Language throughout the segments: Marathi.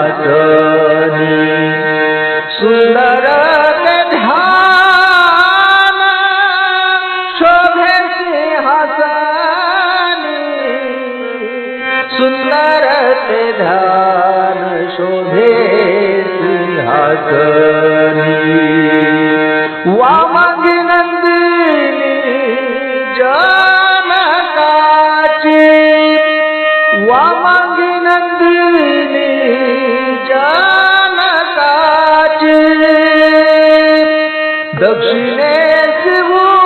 सिंहासनी सुंदर ते ध्यान शोभे सिंहासनी सुंदर ते ध्यान शोभे सिंहासनी वामांगी नंदिनी जनकाची वामांगी नंदिनी दक्षिणे शिवभाक्ष्म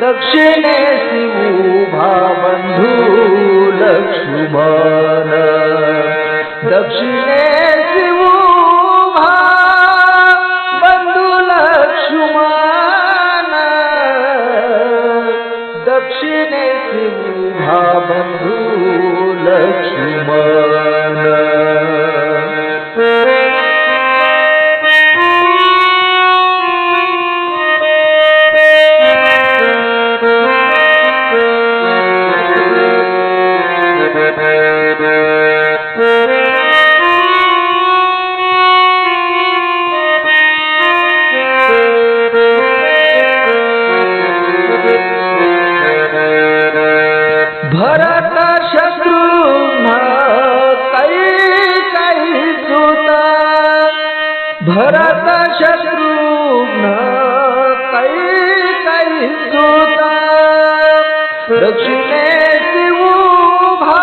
दक्षिणे शिवभान्धु लक्ष्म दक्षिणे জেনে সিংহা বন্ধু লক্ষ্মণ भरत शत्रुघ्न कई कई सुता दक्षिणे शिवू भा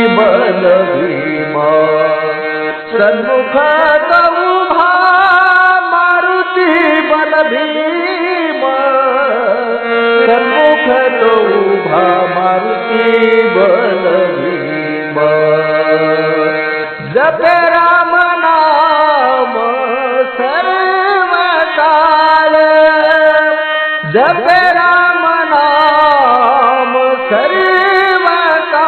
मनुख दौ भा मारुती बनी मनुख दौ भा मारुती बली मब राम नाम मब राम नी मता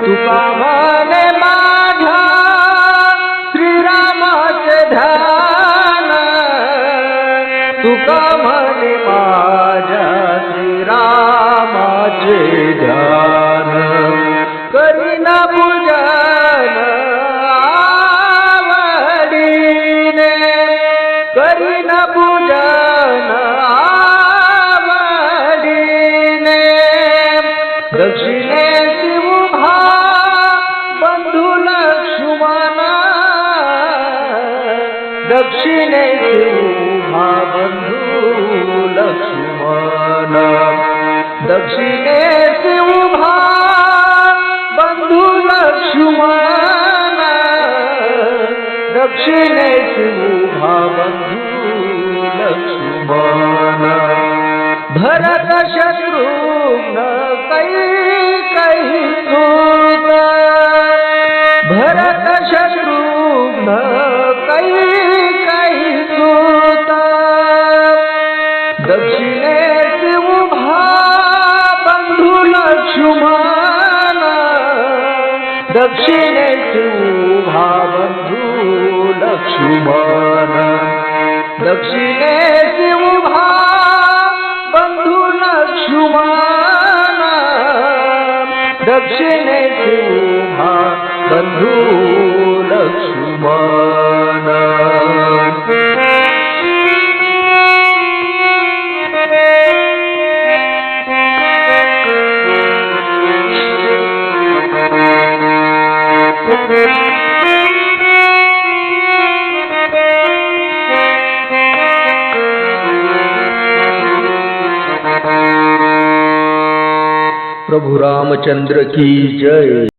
তুকা उभा बंधू लक्ष्मण। दक्षिणेस उभा बंधू लक्ष्मण। दक्षिणेस उभा बंधू लक्ष्मण। भरत शत्रुघ्न कै कै सूत दक्षिणेस उभा लक्ष्मण। दक्षिणेस उभा बंधू लक्ष्मण। दक्षिणेस उभा बंधू लक्ष्मण। प्रभु रामचंद्र की जय।